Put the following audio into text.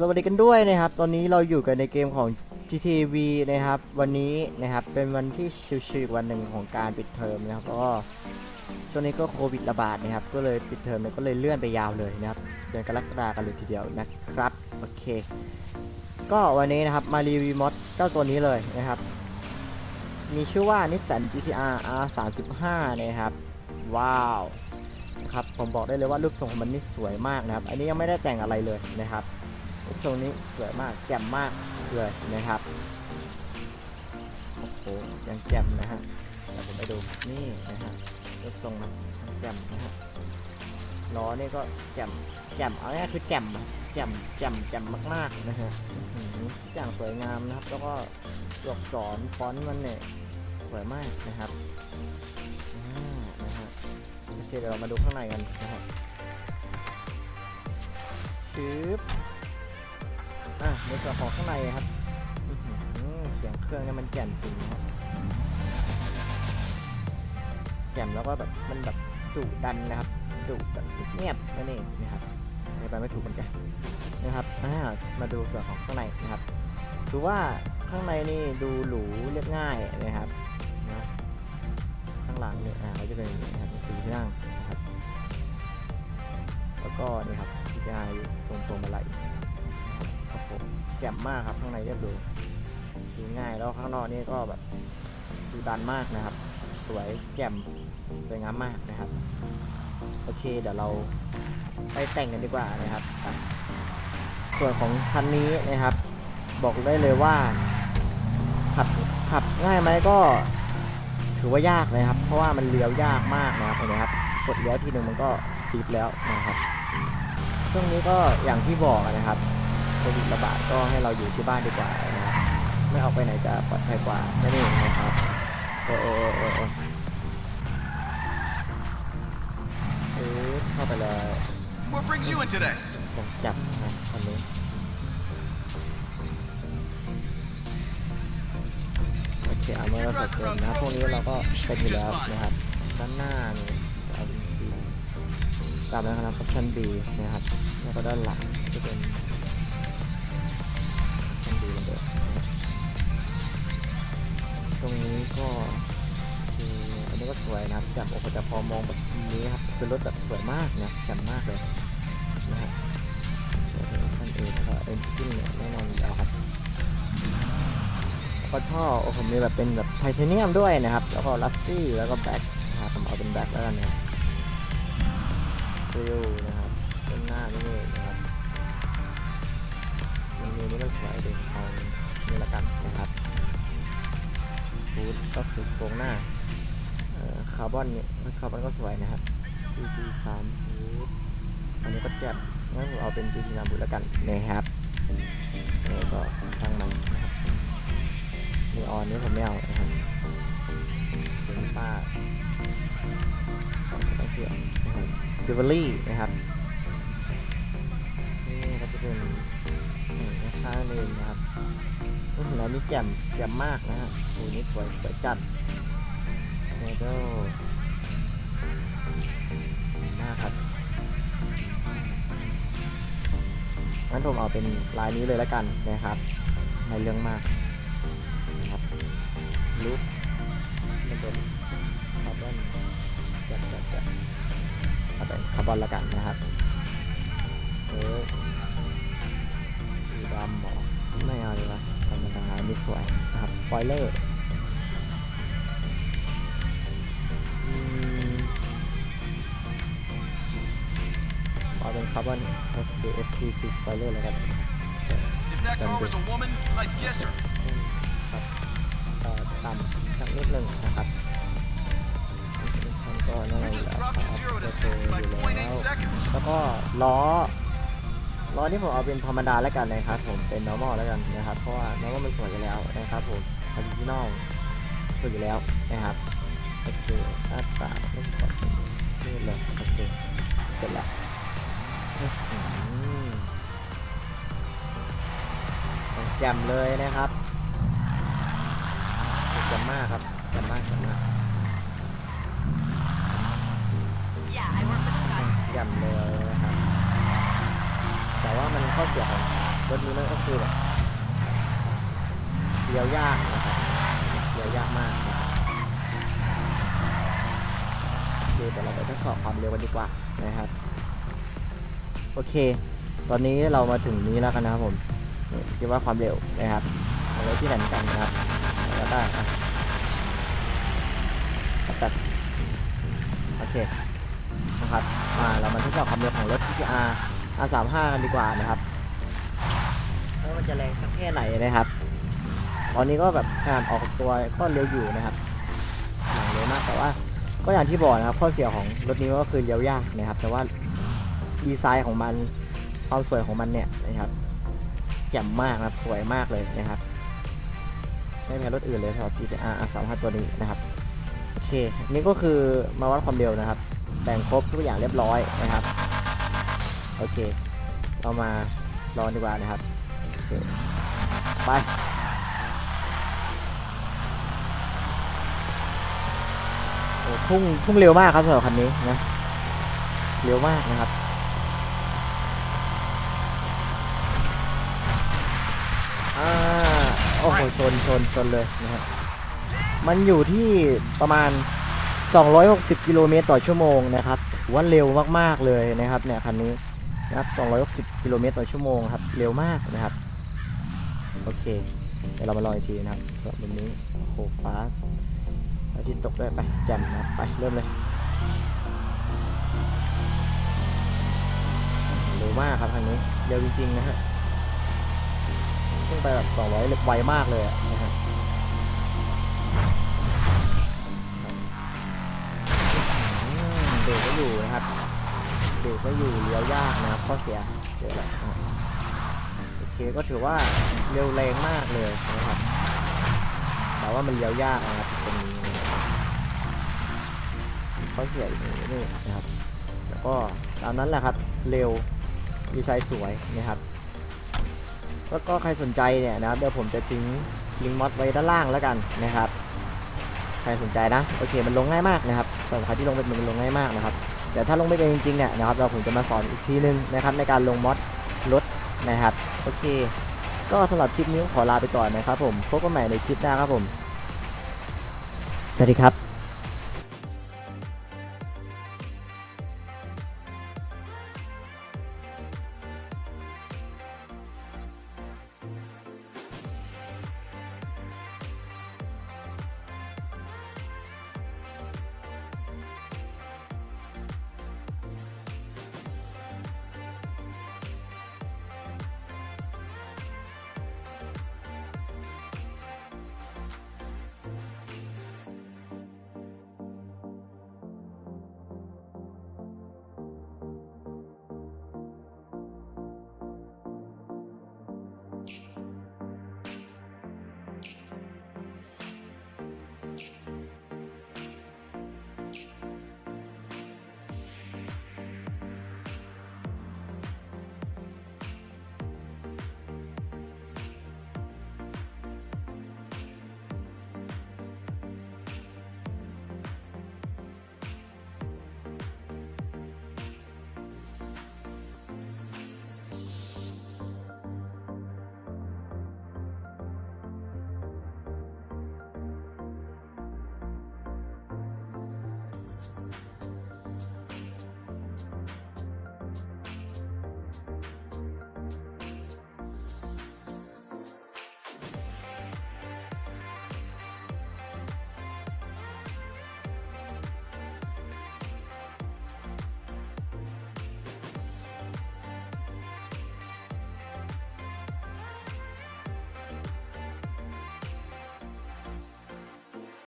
สวัสดีกันด้วยนะครับ ตอนนี้เราอยู่กันในเกมของ GTV นะครับ วันนี้นะครับเป็นวันที่ชิวๆวันหนึ่งของการปิดเทอมนะครับก็ช่วงนี้ก็โควิดระบาดนะครับ ก็เลยปิดเทอมก็เลยเลื่อนไปยาวเลยนะครับเดือนกรกฎากันเลยทีเดียวนะครับโอเค ก็วันนี้นะครับมารีวิวมอดเจ้าตัวนี้เลยนะครับ มีชื่อว่า Nissan GTR R35 นะครับ ว้าวครับผมบอกได้เลยว่ารูปทรงของมันนี่สวยมากนะครับ อันนี้ยังไม่ได้แต่งอะไรเลยนะครับ ทรงนี้สวยมากแจ่มมากเลยนะครับโอ้โหยังแจ่มนะฮะเดี๋ยวผมไปดูนี่นะฮะรูปทรงมันแจ่มนะฮะล้อนี่ก็แจ่มแจ่มเอาง่ายคือแจ่มแจ่มแจ่มแจ่มมากๆนะฮะอื้อหือทุกอย่างสวยงามนะครับ แล้วก็ตัวอักษรฟอนต์มันเนี่ยสวยมากนะครับอ่านะฮะโอเคเดี๋ยวเรามาดูข้างในกันนะฮะชืบ อะในส่วนของข้างในครับเสียงเครื่องเนี่ยมันแจ่มจริงครับแจ่มแล้วก็แบบมันแบบดุดันนะครับดุแบบเงียบนั่นเองนะครับไม่ไปไม่ถูกเหมือนกันนะครับอ่ามาดูส่วนของข้างในนะครับถือว่าข้างในนี่ดูหรูเรียบง่ายนะครับนะข้างหลังเนี่ยอ่าก็จะเป็นนะครับสีที่นั่งนะครับ แล้วก็นี่ครับที่จะอยู่ตรงตรงมาไหล ครับผมแจ่มมากครับข้างในเรียบดูดูง่ายแล้วข้างนอกนี่ก็แบบดูดันมากนะครับ สวยแจ่มสวยงามมากนะครับ โอเคเดี๋ยวเราไปแต่งกันดีกว่านะครับ ส่วนของคันนี้นะครับ บอกได้เลยว่าขับขับง่ายไหมก็ถือว่ายากนะครับ เพราะว่ามันเลี้ยวยากมากนะครับเห็นไหมครับกดเลี้ยวทีหนึ่งมันก็ตีบแล้วนะครับ ช่วงนี้ก็อย่างที่บอกนะครับ โควิดระบาดก็ให้เราอยู่ที่บ้านดีกว่านะไม่ออกไปไหนจะปลอดภัยกว่านั่นเองนะครับโอ้โอ้โอ้โอ้โอ้เอ๊ะเข้าไปเลย What brings you in today? ผมจับนะคนนี้โอเคเอามื่อเราเสร็จเกินนะพวกนี้เราก็เป็นอยู่แล้วนะครับด้านหน้านี่เอาเป็นสีตามนะครับชั่น B นะครับแล้วก็ด้านหลังจะเป็น ตรงนี้ก็คืออันนี้ก็สวยนะครับ จากโอ้โหแต่พอมองแบบนี้ครับเป็นรถแบบสวยมากนะแจ่มมากเลยนะฮะท่านเองแล้วก็เอ็นจิ้นเนี่ยแน่นอนอยู่แล้วครับก็ท่อโอ้ผมมีแบบเป็นแบบไทเทเนียมด้วยนะครับ แล้วก็ลัสตี้แล้วก็แบ็คนะครับผมเอาเป็นแบ็คแล้วกันนะฟิลนะครับเป็นหน้านี่นะครับเมนูนี้มันสวยดีเอานี่ละกันนะครับ ฟูดก็คือโครงหน้าคาร์บอนเนี่ยคาร์บอนก็สวยนะครับ GT สามฟูดอันนี้ก็แจ่มงั้นผมเอาเป็น GT สามฟูดละกันนะครับแล้วก็ตั้งมันนะครับนีออนนี้ผมไม่เอานะครับเป็นป้าต้องเสียนะครับซิเวอรี่นะครับนี่ก็จะเป็น อืมแล้วนี่แจ่มแจ่มมากนะฮะโอ้นี่สวยสวยจัดเมโดมากครับงั้นผมเอาเป็นลายนี้เลยแล้วกันนะครับ ในเรื่องมากนะครับลุกมันเป็นคาร์บอนจัดจัดจัดเอาเป็นคาร์บอนแล้วกันนะครับเออสีดำหมอไม่เอาดีกว่า ธรรมดาอันนี้สวยนะครับฟอยเลอร์เอาเป็นคาร์บอน SDFT คือฟอยเลอร์แล้วกัน If that car was a woman, I'd guess her. ครับเอ่อต่ำสักนิดหนึ่งนะครับมันก็แน่นอน You อยู่ just แล้ว dropped your zero to 60 by อยู่แล้ว0.8 seconds. แล้วก็ล้อ ล้อที่ผมเอาเป็นธรรมดาแล้วกันนะครับผมเป็น normal แล้วกันนะครับ เพราะว่า normal มันสวยอยู่แล้วนะครับผม original สวยอยู่แล้วนะครับโอเคหน้าตาไม่สวยนี่เลยโอเคเสร็จแล้วอื้อหือแจ่มเลยนะครับแจ่มมากครับแจ่มมากแจ่มมากแจ่มเลยนะครับ แต่ว่ามัน ข้อเสียของรถนี้มันก็คือแบบเลี้ยวยากนะครับเลี้ยวยากมากนะครับโอเคเดี๋ยวเราไปทดสอบความเร็วกันดีกว่านะครับ โอเค ตอนนี้เรามาถึงนี้แล้วกันนะครับผมคิดว่าความเร็วนะครับเอาไว้ที่ไหนกันนะครับแล้วได้อะตัดโอเคนะครับมาเรามาทดสอบความเร็วของรถ GTR R35 กันดีกว่านะครับ มันจะแรงสักแค่ไหนนะครับ ตอนนี้ก็แบบขนาดออกตัวก็เร็วอยู่นะครับอย่างเร็วมากแต่ว่า ก็อย่างที่บอกนะครับ ข้อเสียของรถนี้ก็คือเลี้ยวยากนะครับ แต่ว่าดีไซน์ของมันความสวยของมันเนี่ยนะครับแจ่มมากนะครับสวยมากเลยนะครับไม่แพ้รถอื่นเลยสำหรับ GTR R35 ตัวนี้นะครับโอเคนี่ก็คือมาวัดความเร็วนะครับ แต่งครบทุกอย่างเรียบร้อยนะครับ โอเค เรามาลอดีกว่านะครับ ไปโอ้พุ่งพุ่งเร็วมากครับสำหรับคันนี้นะ เร็วมากนะครับอ่าโอ้โหชนชนชนเลยนะครับมันอยู่ที่ประมาณ 260 กิโลเมตรต่อชั่วโมงนะครับถือว่าเร็วมากๆเลยนะครับเนี่ยคันนี้นะครับ260 กิโลเมตรต่อชั่วโมงครับ เร็วมากนะครับ โอเค เดี๋ยวเรามาลองอีกทีนะครับสำหรับวันนี้โอ้โหฟ้าอาทิตย์ตกด้วยไปแจ่มนะไปเริ่มเลยเร็วมากครับคันนี้เร็วจริงๆนะฮะขึ้นไปแบบ200ไวมากเลยอะนะฮะอืมเบรกก็อยู่นะครับเบรกก็อยู่เลี้ยวยากนะครับข้อเสียเจอแล้วอะ เคก็ถือว่าเร็วแรงมากเลยนะครับ แต่ว่ามันเลี้ยวยากนะครับตรงนี้นะครับข้อเสียอีกนิดนึงนะครับ แล้วก็ตามนั้นแหละครับ เร็วดีไซน์สวยนะครับแล้วก็ใครสนใจเนี่ยนะครับ เดี๋ยวผมจะทิ้งลิงก์มอดไว้ด้านล่างแล้วกันนะครับ ใครสนใจนะ โอเค มันลงง่ายมากนะครับสำหรับใครที่ลงเป็นมันลงง่ายมากนะครับ แต่ถ้าลงไม่เป็นจริงๆเนี่ยนะครับ เราผมจะมาสอนอีกทีนึงนะครับในการลงมอดรถ นะครับ โอเค ก็สำหรับคลิปนี้ขอลาไปก่อนนะครับผม พบกันใหม่ในคลิปหน้าครับผม สวัสดีครับ